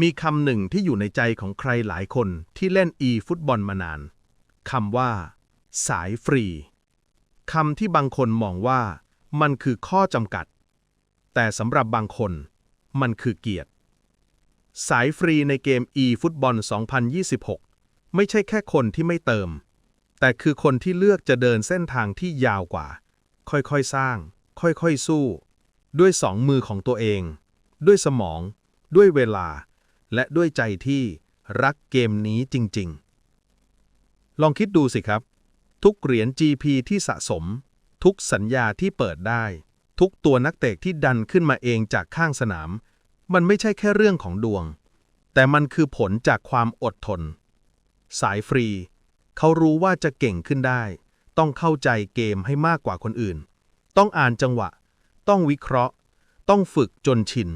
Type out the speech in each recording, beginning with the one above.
มีคำหนึ่งที่อยู่ในใจของใครหลายคนที่เล่น e ฟุตบอลมานานคำว่า สายฟรีคำที่บางคนมองว่า มันคือข้อจำกัด แต่สำหรับบางคน มันคือเกียรติ สายฟรีในเกม e ฟุตบอล 2026 ไม่ใช่แค่คนที่ไม่เติม แต่คือคนที่เลือกจะเดินเส้นทางที่ยาวกว่า ค่อยๆสร้าง ค่อยๆสู้ ด้วยสองมือของตัวเอง ด้วยสมอง ด้วยเวลา และด้วยใจที่รักเกมนี้จริง ๆ ลองคิดดูสิครับ ทุกเหรียญ GP ที่สะสม ทุกสัญญาที่เปิดได้ ทุกตัวนักเตะที่ดันขึ้นมาเองจากข้างสนาม มันไม่ใช่แค่เรื่องของดวง แต่มันคือผลจากความอดทน สายฟรี เขารู้ว่าจะเก่งขึ้นได้ ต้องเข้าใจเกมให้มากกว่าคนอื่น ต้องอ่านจังหวะ ต้องวิเคราะห์ ต้องฝึกจนชิน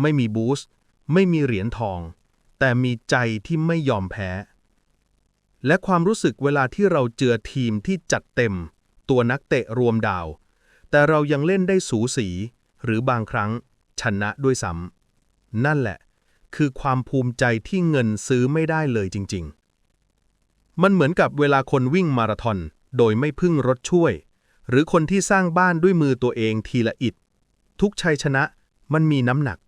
ไม่มีบูสต์ ไม่มีเหรียญทอง แต่มีใจที่ไม่ยอมแพ้ และความรู้สึกเวลาที่เราเจอทีมที่จัดเต็ม ตัวนักเตะรวมดาว แต่เรายังเล่นได้สูสี หรือบางครั้งชนะด้วยซ้ำนั่นแหละ คือความภูมิใจที่เงินซื้อไม่ได้เลยจริง ๆ มันเหมือนกับเวลาคนวิ่งมาราธอนโดยไม่พึ่งรถช่วย หรือคนที่สร้างบ้านด้วยมือตัวเองทีละอิฐทุกชัยชนะมันมีน้ำหนัก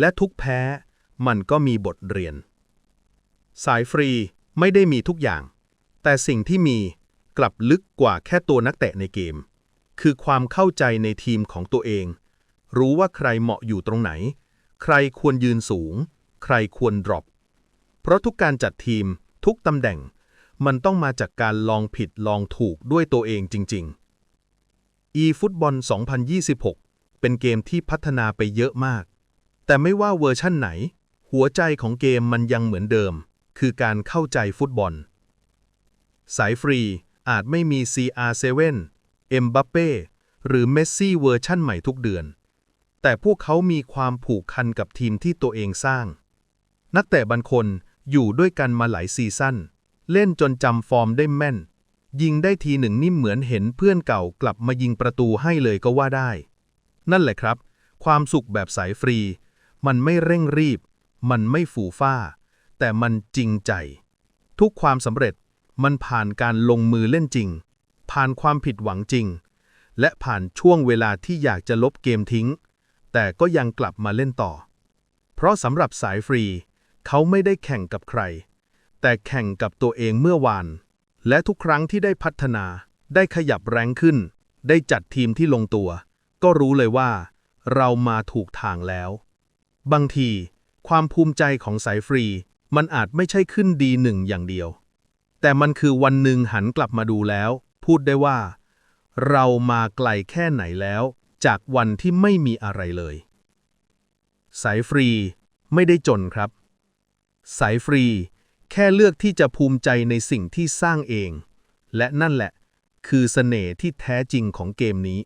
และทุกแพ้มันก็มีบทเรียน สายฟรีไม่ได้มีทุกอย่าง แต่สิ่งที่มีกลับลึกกว่าแค่ตัวนักเตะในเกม คือความเข้าใจในทีมของตัวเอง รู้ว่าใครเหมาะอยู่ตรงไหน ใครควรยืนสูง ใครควรดรอป เพราะทุกการจัดทีมทุกตำแหน่ง มันต้องมาจากการลองผิดลองถูกด้วยตัวเองจริง ๆ e ฟุตบอล2026 เป็นเกมที่พัฒนาไปเยอะมาก แต่ไม่ว่าเวอร์ชั่นไหน หัวใจของเกมมันยังเหมือนเดิม คือการเข้าใจฟุตบอล สายฟรีอาจไม่มี CR7 เอ็มบัปเป้หรือเมสซี่เวอร์ชั่นใหม่ทุกเดือน แต่พวกเขามีความผูกพันกับทีมที่ตัวเองสร้าง นักเตะบางคนอยู่ด้วยกันมาหลายซีซั่น เล่นจนจำฟอร์มได้แม่น ยิงได้ทีหนึ่งนี่เหมือนเห็นเพื่อนเก่ากลับมายิงประตูให้เลยก็ว่าได้ นั่นแหละครับ ความสุขแบบสายฟรี มันไม่เร่งรีบ มันไม่ฝูฟ้า แต่มันจริงใจ ทุกความสำเร็จมันผ่านการลงมือเล่นจริง ผ่านความผิดหวังจริง และผ่านช่วงเวลาที่อยากจะลบเกมทิ้ง แต่ก็ยังกลับมาเล่นต่อ เพราะสำหรับสายฟรี เขาไม่ได้แข่งกับใคร แต่แข่งกับตัวเองเมื่อวาน และทุกครั้งที่ได้พัฒนา ได้ขยับแรงขึ้น ได้จัดทีมที่ลงตัว ก็รู้เลยว่า เรามาถูกทางแล้ว บางที ความภูมิใจของสายฟรี มันอาจไม่ใช่ขึ้นดีหนึ่งอย่างเดียว แต่มันคือวันหนึ่งหันกลับมาดูแล้ว พูดได้ว่า เรามาไกลแค่ไหนแล้ว จากวันที่ไม่มีอะไรเลย สายฟรีไม่ได้จนครับ สายฟรี แค่เลือกที่จะภูมิใจในสิ่งที่สร้างเอง และนั่นแหละ คือเสน่ห์ที่แท้จริงของเกมนี้